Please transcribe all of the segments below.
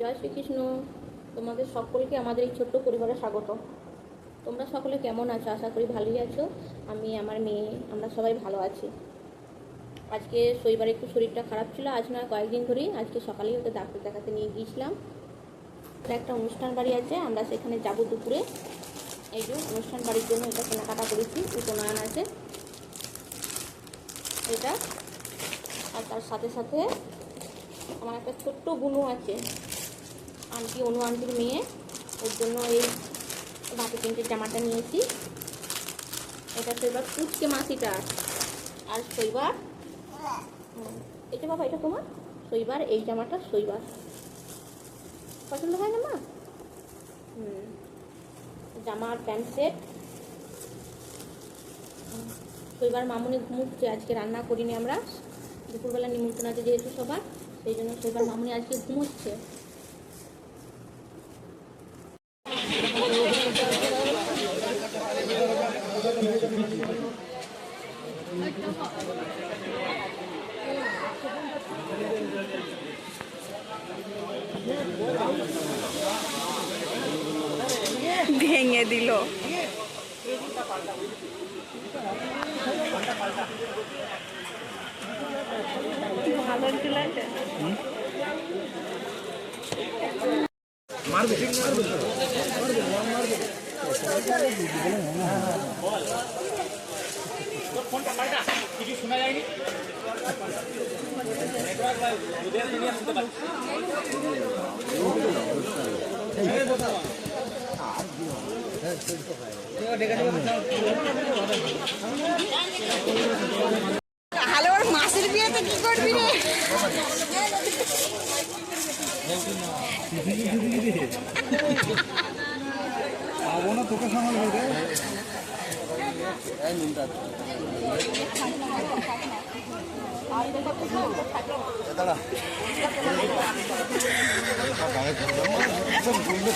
জয় শ্রীকৃষ্ণ, তোমাদের সকলকে আমাদের এই ছোট্ট পরিবারে স্বাগত। তোমরা সকলে কেমন আছো? আশা করি ভালোই আছো। আমি, আমার মেয়ে, আমরা সবাই ভালো আছি। আজকে শনিবার একটু শরীরটা খারাপ ছিল, আজ নয়, কয়েকদিন ধরেই আজকে সকালেই ওকে ডাক্তার দেখাতে নিয়ে গিয়েছিলাম। একটা অনুষ্ঠান বাড়ি আছে, আমরা সেখানে যাব দুপুরে। এই যে অনুষ্ঠান বাড়ির জন্য এটা কেনাকাটা করেছি, উপনয়ন আছে। এটা, আর তার সাথে সাথে আমার একটা ছোট্ট বুনু আছে। আন্টি, অনু আন্টির মেয়ে। ওর জন্য এই বাকি প্রিন্টের জামাটা নিয়েছি। এটা শৈবার কুচকে মাসিটা আর শৈবার। এটা বাবা, এটা তোমার? শৈবার, এই জামাটা শৈবার। পছন্দ হয় না মা? হুম, জামা আর প্যান্ট সেট। শৈবার মামুনি ঘুমুচ্ছে, আজকে রান্না করিনি আমরা। দুপুরবেলা নিমন্ত্রণ আছে যেহেতু সবার, সেই জন্য শৈবার মামুনি আজকে ঘুমোচ্ছে। ভেঙে দিল। ভালো চুলাইছে তাহলে ওর মাসির বিয়েতে কি করবি রে? পাবো না তোকে সামাল দাঁড়া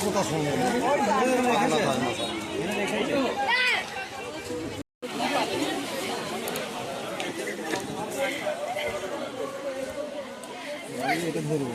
কোথা শুনব এটা ধরবো।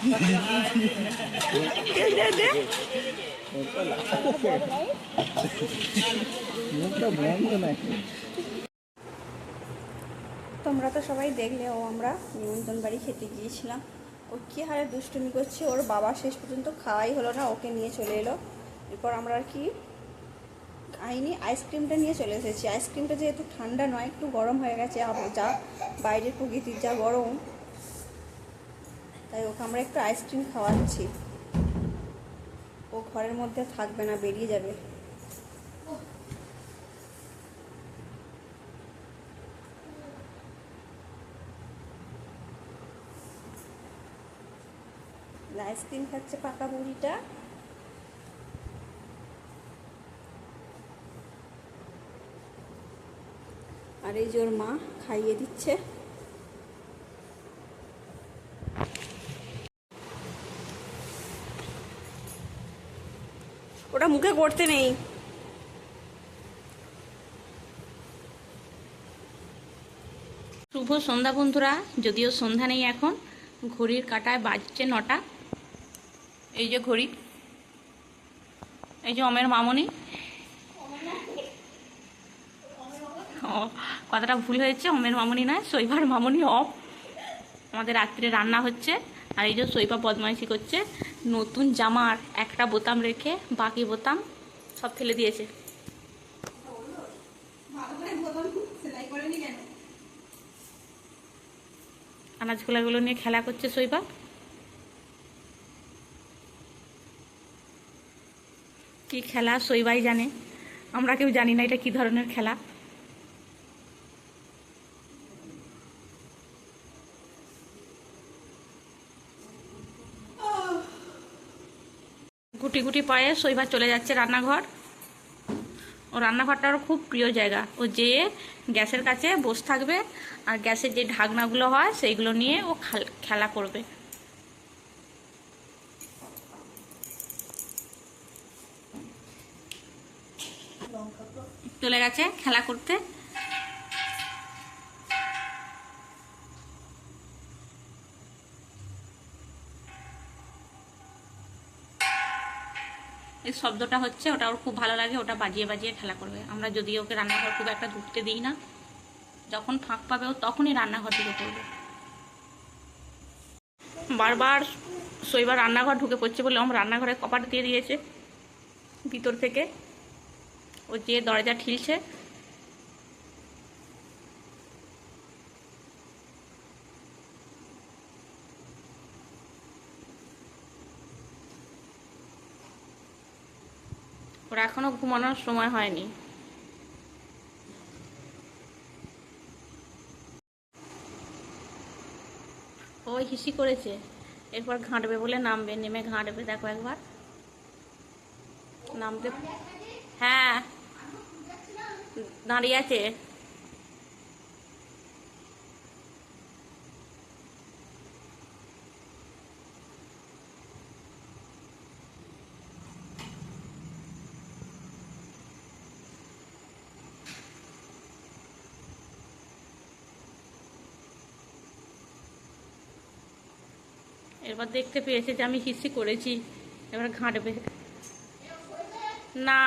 তোমরা তো সবাই দেখলে ও আমরা নিমন্ত্রণ বাড়ি খেতে গিয়েছিলাম। ও কী হারে দুষ্টুমি করছে, ওর বাবা শেষ পর্যন্ত খাওয়াই হলো না, ওকে নিয়ে চলে এলো। এরপর আমরা আর কি খাইনি, আইসক্রিমটা নিয়ে চলে এসেছি। আইসক্রিমটা যেহেতু ঠান্ডা নয়, একটু গরম হয়ে গেছে যা, বাইরের প্রকৃতির যা গরম তাই ওকে আমরা একটু আইসক্রিম খাওয়াচ্ছি। ও ঘরের মধ্যে থাকবে না, বেরিয়ে যাবে। আইসক্রিম খাচ্ছে পাকা বুড়িটা আর এই যে ওর মা খাইয়ে দিচ্ছে। ওটা মুখে করতে নেই। শুভ সন্ধ্যা বন্ধুরা, যদিও সন্ধ্যা নেই এখন, ঘড়ির কাটায় বাজছে নটা। এই যে ঘড়ি, এই যে অমের মামনি। কথাটা ভুল হয়েছে, অমের মামনি নয়, শৈবার মামনি অফ। আমাদের রাত্রে রান্না হচ্ছে। আর এই যে শৈবা বদমাইশি করছে, নতুন জামার একটা বোতাম রেখে বাকি বোতাম সব ফেলে দিয়েছে। আনাজ খোলাগুলো নিয়ে খেলা করছে শৈবা কি খেলা শৈবাই জানে। আমরা কেউ জানি না এটা কি ধরনের খেলা। গুটি গুটি পায়ে সইবার চলে যাচ্ছে রান্নাঘর। ও রান্নাঘরটা ওর খুব প্রিয় জায়গা। ও যেয়ে গ্যাসের কাছে বসে থাকবে আর গ্যাসের যে ঢাকনাগুলো হয় সেইগুলো নিয়ে ও খেলা করবে। চলে গেছে খেলা করতে। এই শব্দটা হচ্ছে, ওটা ওর খুব ভালো লাগে, ওটা বাজিয়ে বাজিয়ে খেলা করবে। আমরা যদি ওকে রান্নাঘর খুব একটা ঢুকতে দিই না, যখন ফাঁক পাবে ও তখনই রান্নাঘর থেকে করবে বারবার শৈবার রান্নাঘর ঢুকে পড়ছে বলে আমার রান্নাঘরে কপাট দিয়ে দিয়েছে ভিতর থেকে। ও যে দরজা ঠিলছে ওর এখনও ঘুমানোর সময় হয়নি। ওই হিসি করেছে। এরপর ঘাঁটবে বলে নামবে, নেমে ঘাঁটবে, দেখো একবার। নামতে হ্যাঁ। দাঁড়িয়ে আছে। এবার দেখতে পেয়েছে যে আমি হিসি করেছি। এবার ঘাঁটবে। না।